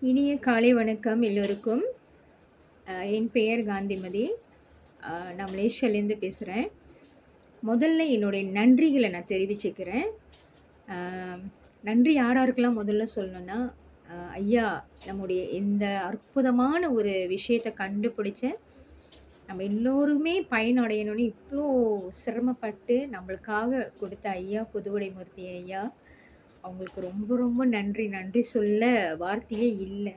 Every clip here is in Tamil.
இனிய காலை வணக்கம் எல்லோருக்கும். என் பெயர் காந்திமதி. நான் மலேசியாலேருந்து பேசுகிறேன் முதல்ல என்னுடைய நன்றிகளை நான் தெரிவிச்சுக்கிறேன். நன்றி யார் யாருக்கெல்லாம் முதல்ல சொல்லணும்னா, ஐயா நம்முடைய இந்த அற்புதமான ஒரு விஷயத்த கண்டுபிடிச்ச, நம்ம எல்லோருமே பயனடையணும்னு இவ்வளோ சிரமப்பட்டு நம்மளுக்காக கொடுத்த ஐயா புதுவடை மூர்த்தி ஐயா. அவங்களுக்கு ரொம்ப ரொம்ப நன்றி. நன்றி சொல்ல வார்த்தையே இல்லை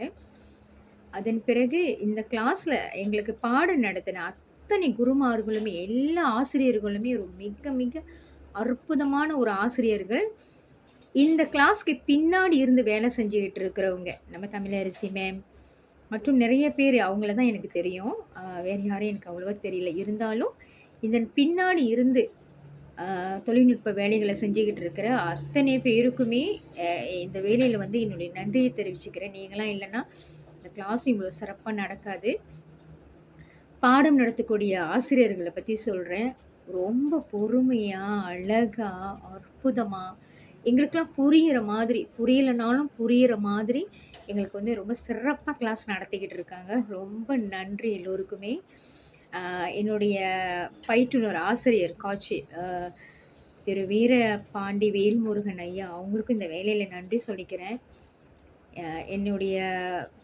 அதன் பிறகு இந்த கிளாஸில் எங்களுக்கு பாடம் நடத்தின அத்தனை குருமார்களுமே, எல்லா ஆசிரியர்களுமே ஒரு மிக மிக அற்புதமான ஒரு ஆசிரியர்கள். இந்த கிளாஸ்க்கு பின்னாடி இருந்து வேலை செஞ்சுக்கிட்டு இருக்கிறவங்க, நம்ம தமிழரசி மேம் மற்றும் நிறைய பேர் அவங்கள தான் எனக்கு தெரியும். வேறு யாரையும் எனக்கு அவ்வளோவா தெரியல. இருந்தாலும் இதன் பின்னாடி இருந்து தொழில்நுட்ப வேலைகளை செஞ்சுக்கிட்டு இருக்கிற அத்தனை பேருக்குமே இந்த வேலையில் வந்து என்னுடைய நன்றியை தெரிவிச்சுக்கிறேன். நீங்களாம் இல்லைன்னா இந்த கிளாஸ் இவ்வளோ சிறப்பாக நடக்காது. பாடம் நடத்தக்கூடிய ஆசிரியர்களை பற்றி சொல்கிறேன் ரொம்ப பொறுமையாக அழகாக அற்புதமாக எங்களுக்கெல்லாம் புரியிற மாதிரி, புரியலனாலும் புரியிற மாதிரி எங்களுக்கு வந்து ரொம்ப சிறப்பாக கிளாஸ் நடத்திக்கிட்டு இருக்காங்க. ரொம்ப நன்றி எல்லோருக்குமே. என்னுடைய பயிற்றுனர் ஆசிரியர் காட்சி திரு வீர பாண்டி வேல்முருகன் ஐயா, அவங்களுக்கும் இந்த வேலையில் நன்றி சொல்லிக்கிறேன். என்னுடைய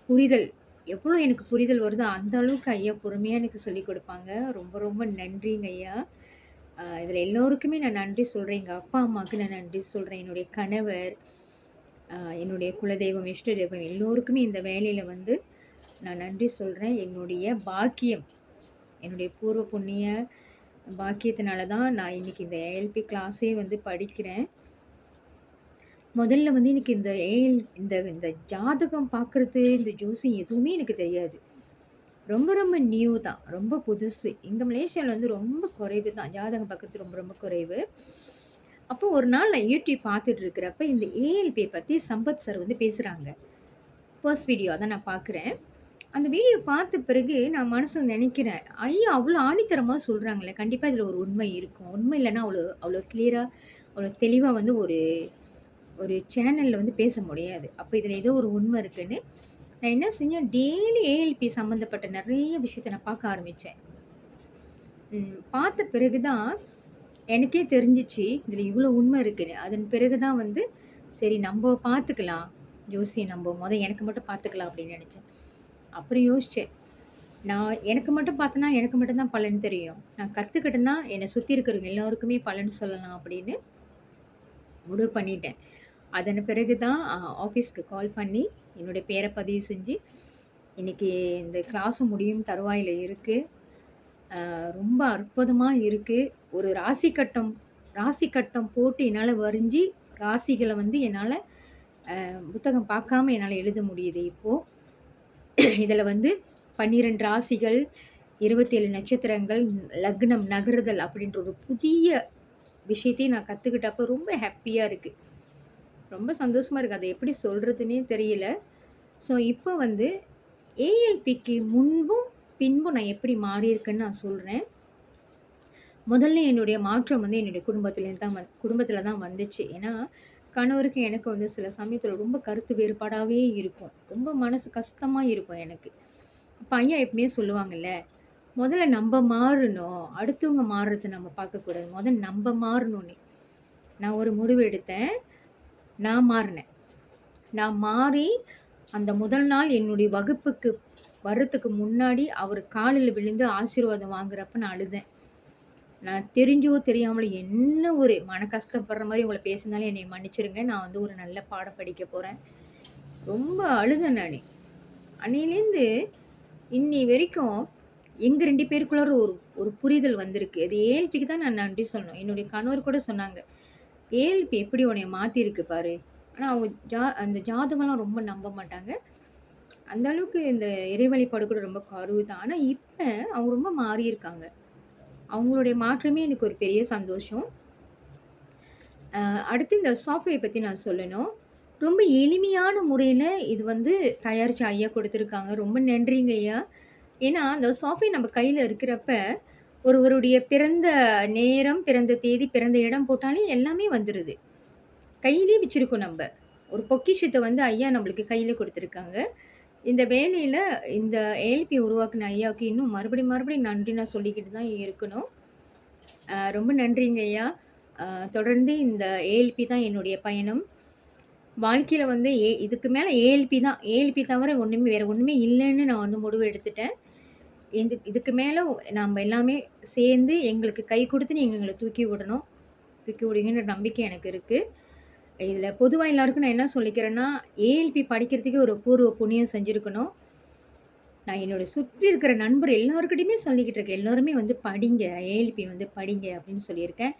புரிதல் எவ்வளோ எனக்கு புரிதல் வருதோ, அந்த அளவுக்கு ஐயா பொறுமையாக எனக்கு சொல்லிக் கொடுப்பாங்க ரொம்ப ரொம்ப நன்றிங்க ஐயா. இதில் எல்லோருக்குமே நான் நன்றி சொல்கிறேன் எங்கள் அப்பா, அம்மாவுக்கு நான் நன்றி சொல்கிறேன் என்னுடைய கணவர், என்னுடைய குலதெய்வம், இஷ்ட தெய்வம் எல்லோருக்குமே இந்த வேலையில் வந்து நான் நன்றி சொல்கிறேன் என்னுடைய பாக்கியம், என்னுடைய பூர்வ புண்ணிய பாக்கியத்தினால தான் நான் இன்னைக்கு இந்த ஏஎல்பி கிளாஸே வந்து படிக்கிறேன். முதல்ல வந்து எனக்கு இந்த ஏஎல் இந்த இந்த ஜாதகம் பார்க்குறது, இந்த ஜோசியம் எதுவுமே எனக்கு தெரியாது. ரொம்ப ரொம்ப நியூ தான். ரொம்ப புதுசு. இந்த மலேசியாவில் வந்து ரொம்ப குறைவு தான். ஜாதகம் பார்க்குறது ரொம்ப ரொம்ப குறைவு. அப்போ ஒரு நாள் நான் யூடியூப் பார்த்துட்டு இருக்கிறப்ப, இந்த ஏஎல்பியை பற்றி சம்பத் சார் வந்து பேசுகிறாங்க ஃபர்ஸ்ட் வீடியோ தான் நான் பார்க்குறேன். அந்த வீடியோ பார்த்த பிறகு நான் மனசில் நினைக்கிறேன் ஐயா அவ்வளோ ஆணித்தரமாக சொல்கிறாங்களே கண்டிப்பாக இதில் ஒரு உண்மை இருக்கும். உண்மை இல்லைன்னா அவ்வளோ அவ்வளோ கிளியராக அவ்வளோ தெளிவாக வந்து ஒரு ஒரு சேனலில் வந்து பேச முடியாது. அப்போ இதில் ஏதோ ஒரு உண்மை இருக்குன்னு, நான் என்ன செஞ்சேன், டெய்லி ஏஎல்பி சம்மந்தப்பட்ட நிறைய விஷயத்த நான் பார்க்க ஆரம்பித்தேன் பார்த்த பிறகு தான் எனக்கே தெரிஞ்சிச்சு இதில் இவ்வளோ உண்மை இருக்குன்னு. அதன் பிறகு தான் வந்து, சரி நம்ம பார்த்துக்கலாம். ஜோசியை நம்ம முதல் எனக்கு மட்டும் பார்த்துக்கலாம் அப்படின்னு நினச்சேன் அப்புறம் யோசித்தேன் நான் எனக்கு மட்டும் பார்த்தனா எனக்கு மட்டும்தான் பலன் தெரியும். நான் கற்றுக்கிட்டேன்னா என்னை சுற்றி இருக்கிறவங்க எல்லாருக்குமே பலன் சொல்லலாம் அப்படின்னு முடிவு பண்ணிட்டேன். அதன் பிறகு தான் ஆஃபீஸ்க்கு கால் பண்ணி, என்னுடைய பேரை பதிவு செஞ்சு, இன்றைக்கி இந்த கிளாஸு முடியும் தருவாயில் இருக்குது ரொம்ப அற்புதமாக இருக்குது ஒரு ராசி கட்டம் ராசி கட்டம் போட்டு என்னால் வரைஞ்சி ராசிகளை வந்து என்னால் புத்தகம் பார்க்காம என்னால் எழுத முடியுது இப்போது இதில் வந்து 12 ராசிகள், 27 நட்சத்திரங்கள், லக்னம் நகருதல் அப்படின்ற ஒரு புதிய விஷயத்தையும் நான் கற்றுக்கிட்டப்போ ரொம்ப ஹாப்பியாக இருக்குது ரொம்ப சந்தோஷமாக இருக்குது அதை எப்படி சொல்கிறதுனே தெரியல. ஸோ இப்போ வந்து ஏஎல்பிக்கு முன்பும், பின்பும் நான் எப்படி மாறியிருக்கேன்னு நான் சொல்கிறேன் முதல்ல என்னுடைய மாற்றம் வந்து என்னுடைய குடும்பத்திலேருந்து தான் வந் குடும்பத்தில் தான் வந்துச்சு. ஏன்னா, கணவருக்கு எனக்கு வந்து சில சமயத்தில் ரொம்ப கருத்து வேறுபாடாகவே இருக்கும். ரொம்ப மனசு கஷ்டமாக இருக்கும் எனக்கு. அப்போ ஐயா எப்பவுமே சொல்லுவாங்கல்ல, "முதல்ல நம்ம மாறணும். அடுத்தவங்க மாறுறத நம்ம பார்க்கக்கூடாது. முதல்ல நம்ம மாறணும்னு." நான் ஒரு முடிவு எடுத்தேன். நான் மாறினேன் நான் மாறி, அந்த முதல் நாள் என்னுடைய வகுப்புக்கு வர்றதுக்கு முன்னாடி அவர் காலில் விழுந்து ஆசீர்வாதம் வாங்குறப்ப நான் அழுதேன். நான் தெரிஞ்சோ, தெரியாமலோ என்ன ஒரு மன கஷ்டப்படுற மாதிரி உங்களை பேசினாலும் என்னை மன்னிச்சிருங்க நான் வந்து ஒரு நல்ல பாடம் படிக்க போகிறேன் ரொம்ப அழுதேன் நான் அன்னையிலேருந்து இன்னி வரைக்கும் எங்கள் ரெண்டு பேருக்குள்ளார ஒரு ஒரு புரிதல் வந்திருக்கு. அது ஏஎல்பிக்கு தான் நான் நன்றி சொன்னோம் என்னுடைய கணவர் கூட சொன்னாங்க, "ஏஎல்பி எப்படி உன்னை மாற்றிருக்கு பாரு." ஆனால் அவங்க ஜா அந்த ஜாதகம்லாம் ரொம்ப நம்ப மாட்டாங்க. அந்த அளவுக்கு இந்த இறை வழிபாடு கூட ரொம்ப கருவு தான். ஆனால் இப்போ அவங்க ரொம்ப மாறியிருக்காங்க. அவங்களுடைய மாற்றமே எனக்கு ஒரு பெரிய சந்தோஷம். அடுத்து இந்த சாஃப்ட்வேர் பற்றி நான் சொல்லணும். ரொம்ப எளிமையான முறையில் இது வந்து தயாரித்து ஐயா கொடுத்துருக்காங்க ரொம்ப நன்றிங்க ஐயா. ஏன்னா, அந்த சாஃப்ட்வேர் நம்ம கையில் இருக்கிறப்ப, ஒருவருடைய பிறந்த நேரம், பிறந்த தேதி, பிறந்த இடம் போட்டாலே எல்லாமே வந்துடுது கையிலே வச்சிருக்கோம் நம்ம ஒரு பொக்கிஷத்தை வந்து ஐயா நம்மளுக்கு கையில் கொடுத்துருக்காங்க இந்த வேலையில் இந்த ஏஎல்பி உருவாக்குன ஐயாவுக்கு இன்னும் மறுபடியும் மறுபடியும் நன்றி நான் சொல்லிக்கிட்டு தான் இருக்கணும். ரொம்ப நன்றிங்க ஐயா. தொடர்ந்து இந்த ஏஎல்பி தான் என்னுடைய பயணம். வாழ்க்கையில் வந்து ஏ இதுக்கு மேலே ஏஎல்பி தான். ஏஎல்பி தவிர ஒன்றுமே வேறு ஒன்றுமே இல்லைன்னு நான் வந்து முடிவு எடுத்துட்டேன். இது இதுக்கு மேலே நாம் எல்லாமே சேர்ந்து எங்களுக்கு கை கொடுத்து நீங்கள் எங்களை தூக்கி விடணும். தூக்கி விடுங்கன்ற நம்பிக்கை எனக்கு இருக்குது இதில் பொதுவாக எல்லாருக்கும் நான் என்ன சொல்லிக்கிறேன்னா, ஏஎல்பி படிக்கிறதுக்கே ஒரு பூர்வ புண்ணியம் செஞ்சுருக்கணும் நான் என்னோடய சுற்றி இருக்கிற நண்பர் எல்லாருக்கிட்டையுமே சொல்லிக்கிட்டு இருக்கேன். எல்லோருமே வந்து படிங்க. ஏஎல்பி வந்து படிங்க அப்படின்னு சொல்லியிருக்கேன்.